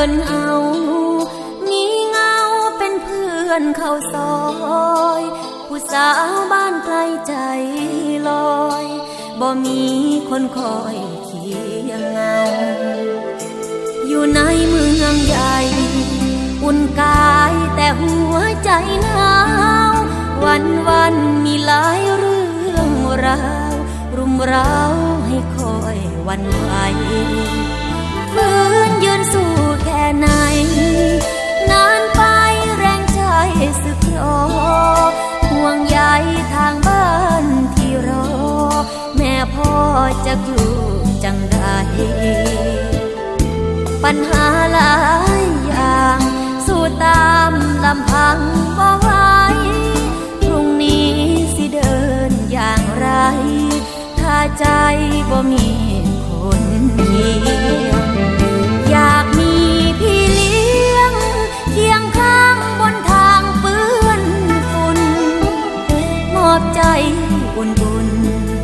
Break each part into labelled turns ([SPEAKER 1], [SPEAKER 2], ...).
[SPEAKER 1] ินเอา มีเงาเป็นเพื่อนเข้าซอย ผู้สาวบ้านไกลใจลอย บ่มีคนคอยเคียงเงา อยู่ในเมืองใหญ่ อุ่นกายแต่หัวใจหนาววันวันมีหลายเรื่องราวรุมเร้าให้คอยวันไหวฝืนยืนสู ไหน นานไปแรงใจสึกรอห่วงใยทางบ้านที่รอ แม่พ่อจะอยู่จังใดปัญหาหลายอย่าง สู้ตามลำพังบ่ไหวพรุ่งนี้สิเดินอย่างไร ถ้าใจบ่มี อบใจอุ่น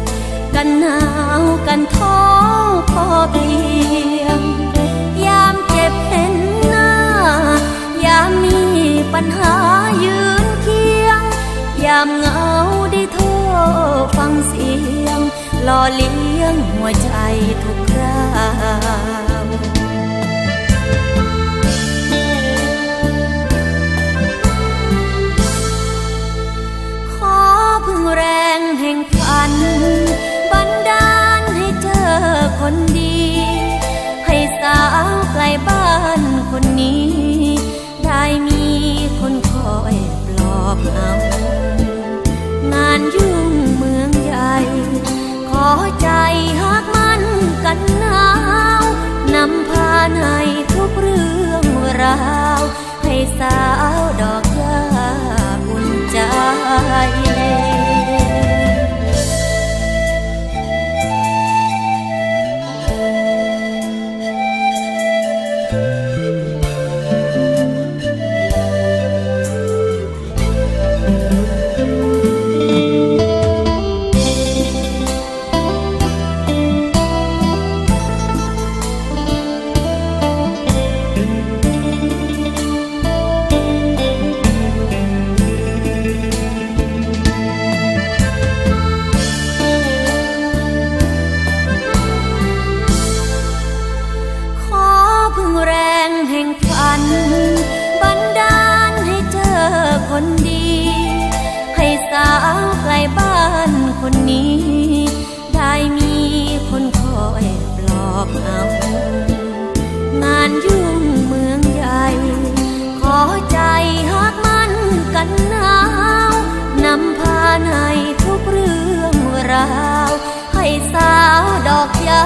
[SPEAKER 1] ๆ กันหนาวกันท้อพอเพียง ยามเจ็บเห็นหน้า ยามมีปัญหายืนเคียง ยามเหงาได้โทรฟังเสียงหล่อเลี้ยงหัวใจทุกครา ราว ให้สาวดอก เอางานยุ่งเมืองใหญ่ ขอใจหากมันกันหนาวนำพาในทุกเรื่องราว ให้สาวดอกยา